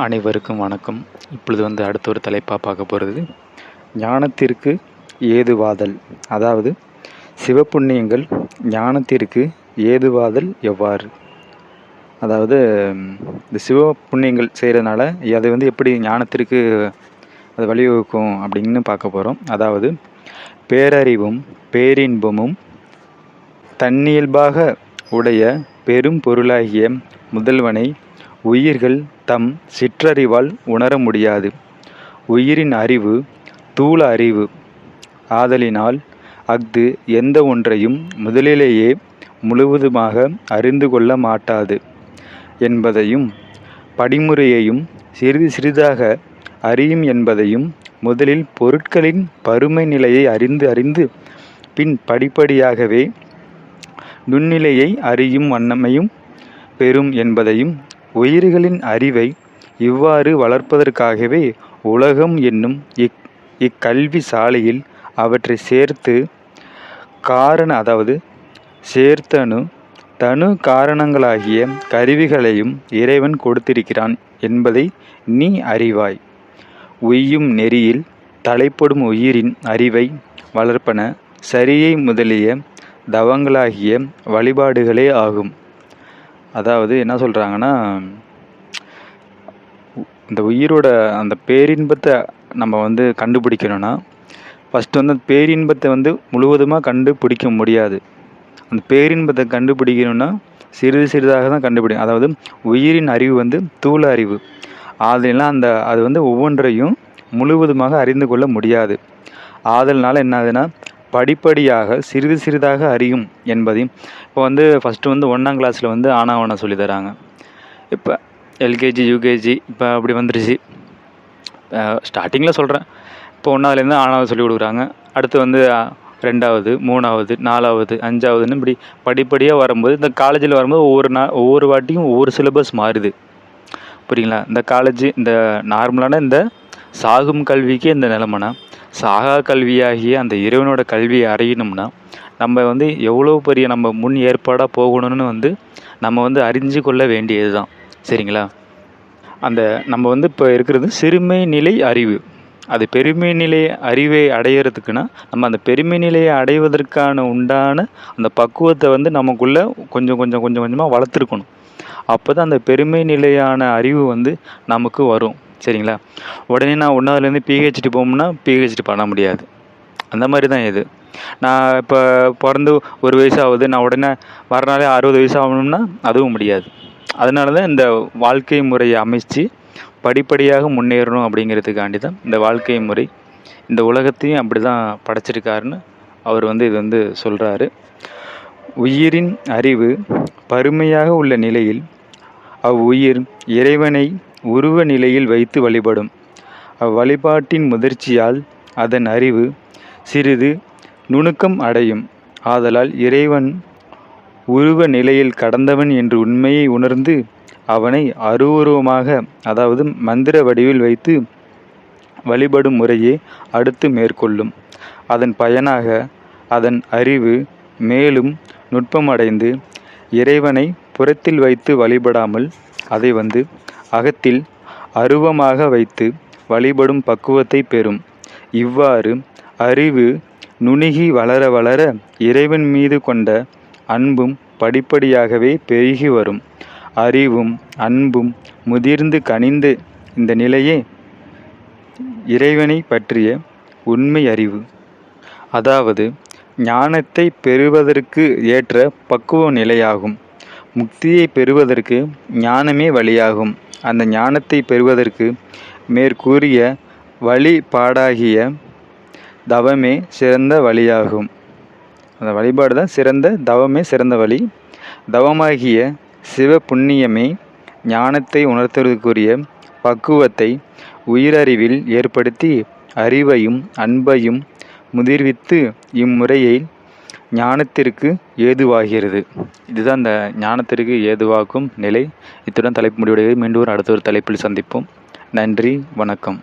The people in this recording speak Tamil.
அனைவருக்கும் வணக்கம். இப்பொழுது வந்து அடுத்த ஒரு தலைப்பாக பார்க்க போகிறது ஞானத்திற்கு ஏதுவாதல். அதாவது சிவப்புண்ணியங்கள் ஞானத்திற்கு ஏதுவாதல் எவ்வாறு? அதாவது இந்த சிவ புண்ணியங்கள் செய்கிறதுனால அது வந்து எப்படி ஞானத்திற்கு அது வழிவகுக்கும் அப்படின்னு பார்க்க போகிறோம் அதாவது பேரறிவும் பேரின்பமும் தன்னியல்பாக உடைய பெரும் பொருளாகிய முதல்வனை உயிர்கள் தம் சிற்றறிவால் உணர முடியாது. உயிரின் அறிவு தூள அறிவு. ஆதலினால் அஃது எந்த ஒன்றையும் முதலிலேயே முழுவதுமாக அறிந்து கொள்ள மாட்டாது என்பதையும் படிமுறையையும் சிறிது சிறிதாக அறியும் என்பதையும் முதலில் பொருட்களின் பருமை நிலையை அறிந்து அறிந்து பின் படிப்படியாகவே நுண்ணிலையை அறியும் வண்ணமையும் பெறும் என்பதையும் உயிர்களின் அறிவை இவ்வாறு வளர்ப்பதற்காகவே உலகம் என்னும் இக் இக்கல்வி சாலையில் அவற்றை சேர்த்து காரண அதாவது சேர்த்தனு தனு காரணங்களாகிய கருவிகளையும் இறைவன் கொடுத்திருக்கிறான் என்பதை நீ அறிவாய். உய்யும் நெறியில் தலைப்படும் உயிரின் அறிவை வளர்ப்பன சரியை முதலிய தவங்களாகிய வழிபாடுகளே ஆகும். அதாவது என்ன சொல்கிறாங்கன்னா இந்த உயிரோட அந்த பேரின்பத்தை நம்ம வந்து கண்டுபிடிக்கணும்னா ஃபஸ்ட்டு வந்து அந்த பேரின்பத்தை வந்து முழுவதுமாக கண்டுபிடிக்க முடியாது. அந்த பேரின்பத்தை கண்டுபிடிக்கணும்னா சிறிது சிறிதாக தான் கண்டுபிடிக்கும் அதாவது உயிரின் அறிவு வந்து தூள அறிவு. அதெல்லாம் அந்த அது வந்து ஒவ்வொன்றையும் முழுவதுமாக அறிந்து கொள்ள முடியாது. ஆதல்னால என்ன ஆகுதுன்னா படிப்படியாக சிறிது சிறிதாக அறியும் என்பதையும் இப்போ வந்து ஃபஸ்ட்டு வந்து ஒன்றாம் கிளாஸில் வந்து ஆனாவனை சொல்லி தராங்க. இப்போ எல்கேஜி யூகேஜி இப்போ அப்படி வந்துருச்சு. ஸ்டார்டிங்கில் சொல்கிறேன் இப்போ ஒன்றாவதுலேருந்து ஆனாவது சொல்லி கொடுக்குறாங்க. அடுத்து வந்து ரெண்டாவது மூணாவது நாலாவது அஞ்சாவதுன்னு இப்படி படிப்படியாக வரும்போது இந்த காலேஜில் வரும்போது ஒவ்வொரு நா ஒவ்வொரு வாட்டியும் ஒவ்வொரு சிலபஸ் மாறுது. புரியுங்களா? இந்த காலேஜ் இந்த நார்மலான இந்த சாகும் கல்விக்கு இந்த நிலமனா சாகா கல்வியாகிய அந்த இறைவனோட கல்வியை அறியணும்னா நம்ம வந்து எவ்வளோ பெரிய நம்ம முன் ஏற்பாடாக போகணும்னு வந்து நம்ம வந்து அறிஞ்சு கொள்ள வேண்டியது தான் சரிங்களா? அந்த நம்ம வந்து இப்போ இருக்கிறது சிறுமை நிலை அறிவு. அது பெருமை நிலை அறிவை அடையிறதுக்குன்னா நம்ம அந்த பெருமை நிலையை அடைவதற்கான உண்டான அந்த பக்குவத்தை வந்து நமக்குள்ளே கொஞ்சம் கொஞ்சம் கொஞ்சம் கொஞ்சமாக வளர்த்துருக்கணும். அப்போ தான் அந்த பெருமை நிலையான அறிவு வந்து நமக்கு வரும். சரிங்களா? உடனே நான் ஒன்றாவதுலேருந்து பிஹெச்டி போகணும்னா பிஹெச்டி பண்ண முடியாது. அந்த மாதிரி தான் இது. நான் இப்போ பிறந்து ஒரு வயசு ஆகுது. நான் உடனே வரனாலே அறுபது வயசு ஆகணும்னா அதுவும் முடியாது. அதனால தான் இந்த வாழ்க்கை முறையை அமைச்சு படிப்படியாக முன்னேறணும் அப்படிங்கிறதுக்காண்டி தான் இந்த வாழ்க்கை முறை இந்த உலகத்தையும் அப்படி தான் படைச்சிருக்காருன்னு அவர் வந்து இது வந்து சொல்கிறாரு உயிரின் அறிவு பருமையாக உள்ள நிலையில் அவ்வுயிர் இறைவனை உருவ நிலையில் வைத்து வழிபடும். அவ்வழிபாட்டின் முதிர்ச்சியால் அதன் அறிவு சிறிது நுணுக்கம் அடையும். ஆதலால் இறைவன் உருவ நிலையில் கடந்தவன் என்று உண்மையை உணர்ந்து அவனை அருவுருவமாக அதாவது மந்திர வடிவில் வைத்து வழிபடும் முறையே அடுத்து மேற்கொள்ளும். அதன் பயனாக அதன் அறிவு மேலும் நுட்பமடைந்து இறைவனை புறத்தில் வைத்து வழிபடாமல் அதை வந்து அகத்தில் அருவமாக வைத்து வழிபடும் பக்குவத்தை பெறும். இவ்வாறு அறிவு நுணுகி வளர வளர இறைவன் மீது கொண்ட அன்பும் படிப்படியாகவே பெருகி வரும். அறிவும் அன்பும் முதிர்ந்து கனிந்து இந்த நிலையே இறைவனை பற்றிய உண்மை அறிவு. அதாவது ஞானத்தை பெறுவதற்கு ஏற்ற பக்குவ நிலையாகும். முக்தியை பெறுவதற்கு ஞானமே வழியாகும். அந்த ஞானத்தை பெறுவதற்கு மேற்கூறிய வழிபாடாகிய தவமே சிறந்த வழியாகும். அந்த வழிபாடு தான் சிறந்த தவமே சிறந்த வழி. தவமாகிய சிவ புண்ணியமே ஞானத்தை உணர்த்துவதற்குரிய பக்குவத்தை உயிரறிவில் ஏற்படுத்தி அறிவையும் அன்பையும் முதிர்வித்து இம்முறையை ஞானத்திற்கு ஏதுவாகிறது. இதுதான் இந்த ஞானத்திற்கு ஏதுவாக்கும் நிலை. இத்துடன் தலைப்பு முடிவடைகிறது. மீண்டும் அடுத்த ஒரு தலைப்பில் சந்திப்போம். நன்றி வணக்கம்.